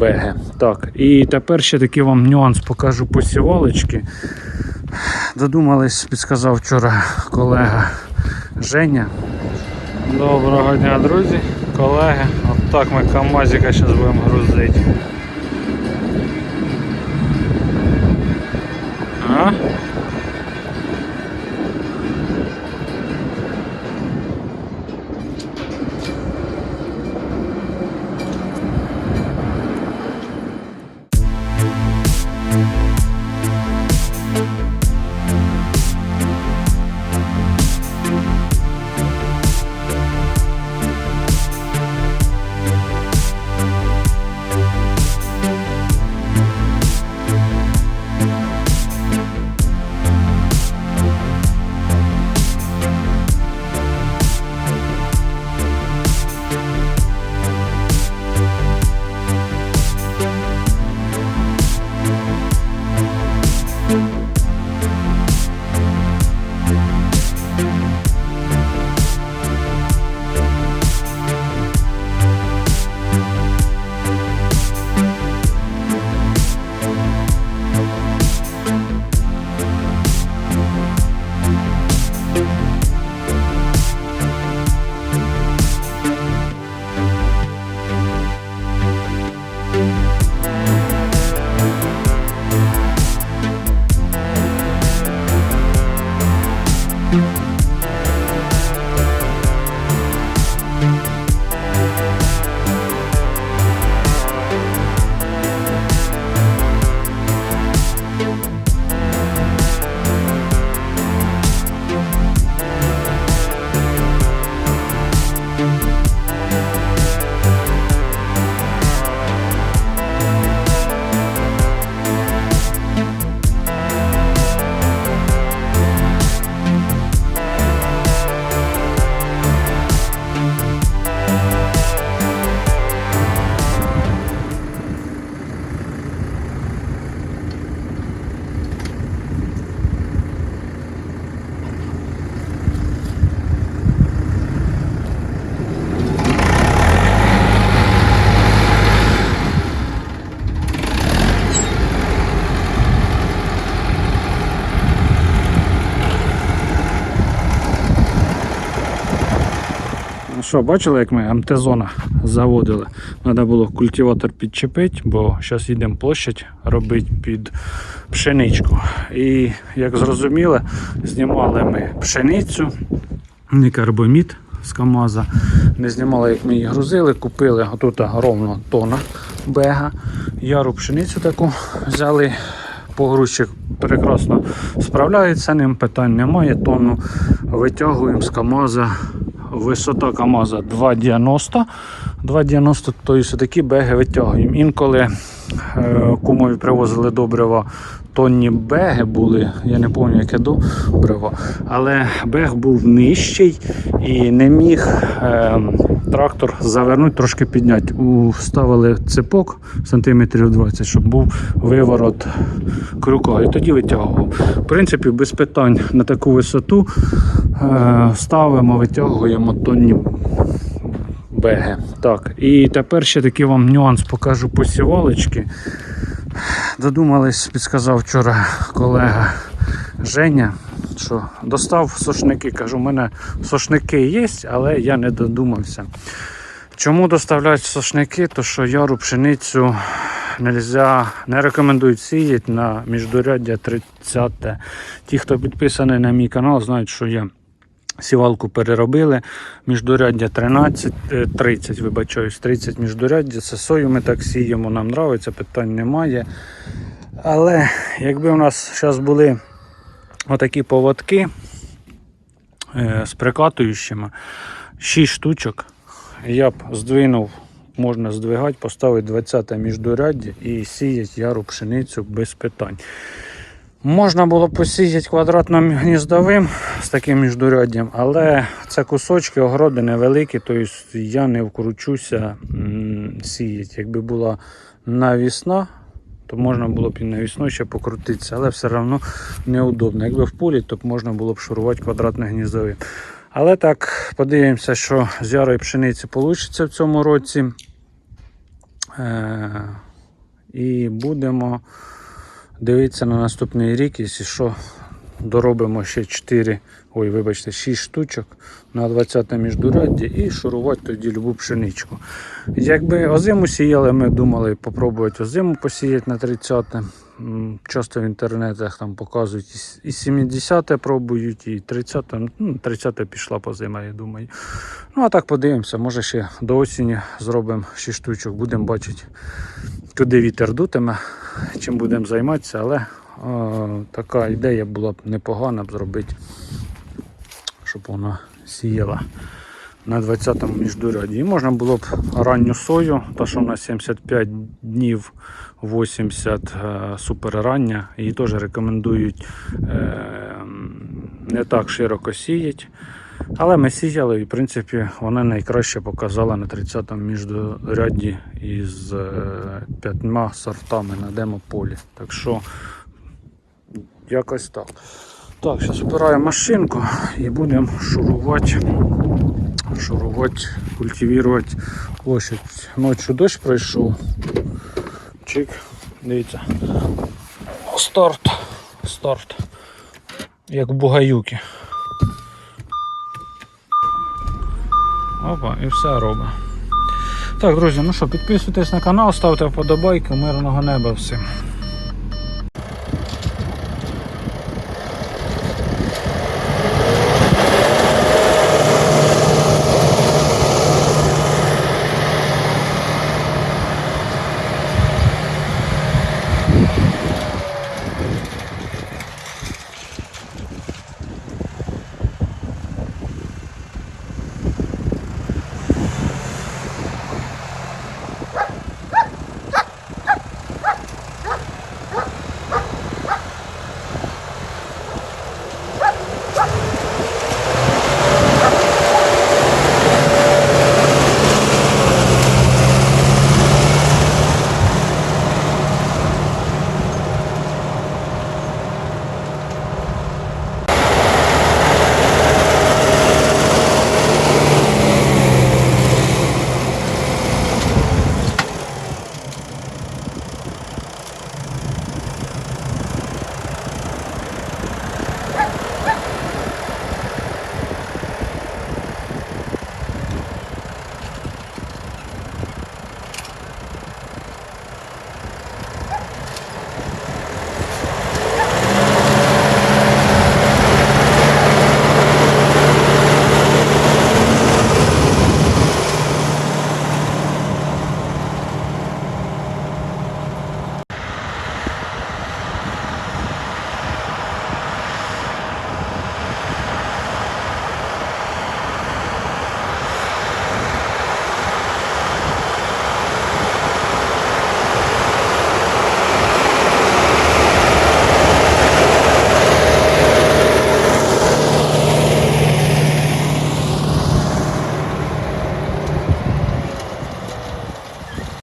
БГ. Так, і тепер ще такий вам нюанс покажу посівалочки. Додумались, підсказав вчора колега Женя. Доброго дня, друзі, колеги. От так ми КАМАЗіка зараз будемо грузити. А? Ну Що, бачили, як ми МТ-зона заводили? Треба було культиватор підчепити, бо зараз йдемо площадь робити під пшеничку. І як зрозуміли, знімали ми пшеницю, не карбомід з КАМАЗа. Не знімали, як ми її грузили, купили отут ровно тона бега. Яру пшеницю таку взяли. Погрузчик прекрасно справляється, ним питань немає. Тонну витягуємо з КАМАЗа. Висота КАМАЗа 2,90. 2,90, то і все такі беги витягуємо. Інколи е, кумові привозили добрива, тонні беги були, я не пам'ятаю, яке добриво, але бег був нижчий і не міг е, трактор завернути, трошки підняти. Вставили цепок сантиметрів 20, щоб був виворот крюка. І тоді витягував. В принципі, без питань на таку висоту е, ставимо, витягуємо тонні беги. Так, і тепер ще такий вам нюанс покажу посівалочки. Додумались, підсказав вчора колега Женя, що достав сошники. Кажу, у мене сошники є, але я не додумався. Чому доставляють сошники? То що яру пшеницю нельзя, не рекомендують сіяти на міждуряддя 30. Ті, хто підписаний на мій канал, знають, що я сівалку переробили. Міждуряддя 13, е, 30, вибачаюсь, 30 міждуряддя. Це сою ми так сіємо, нам подобається, питань немає. Але якби у нас зараз були отакі поводки е, з прикатуючими, 6 штучок, я б здвинув, можна здвигати, поставити 20 міждуряддя і сіяти яру пшеницю без питань. Можна було посіяти квадратним гніздовим з таким міждуряддям, але це кусочки огороди невеликі, тобто я не вкручуся сіяти. Якби була навісна, то можна було б і навісно ще покрутитися, але все одно неудобно. Якби в полі, то можна було б шурувати квадратне гніздові. Але так, подивимося, що з ярої пшениці вийде в цьому році. Е, І будемо дивитися на наступний рік, якщо що, доробимо ще 4, ой, вибачте, 6 штучок на 20 міждурядді і шурувати тоді любу пшеничку. Якби озиму сіяли, ми думали попробувати озиму посіяти на 30. М, Часто в інтернетах там показують і с- і 70 пробують, і 30, ну, 30 пішла по зима, я думаю. Ну а так подивимося, може ще до осені зробимо 6 штучок, будемо бачити, куди вітер дутиме, чим будемо займатися, але така ідея була б непогана б зробити, щоб вона сіяла на 20-му міждуряді. І можна було б ранню сою, та що на 75 днів 80 е, суперрання. Її теж рекомендують е, не так широко сіять. Але ми сіяли і в принципі вона найкраще показала на 30-му міждурядді із е, п'ятьма сортами на демополі. Так що якось так. Так, зараз вбираємо машинку і будемо шурувати, шурувати, культивувати площадь. Ночі дощ пройшов. Чик, дивіться. Старт. Старт. Як в бугаюки. Опа, і все робить. Так, друзі, ну що, підписуйтесь на канал, ставте вподобайки, мирного неба всім.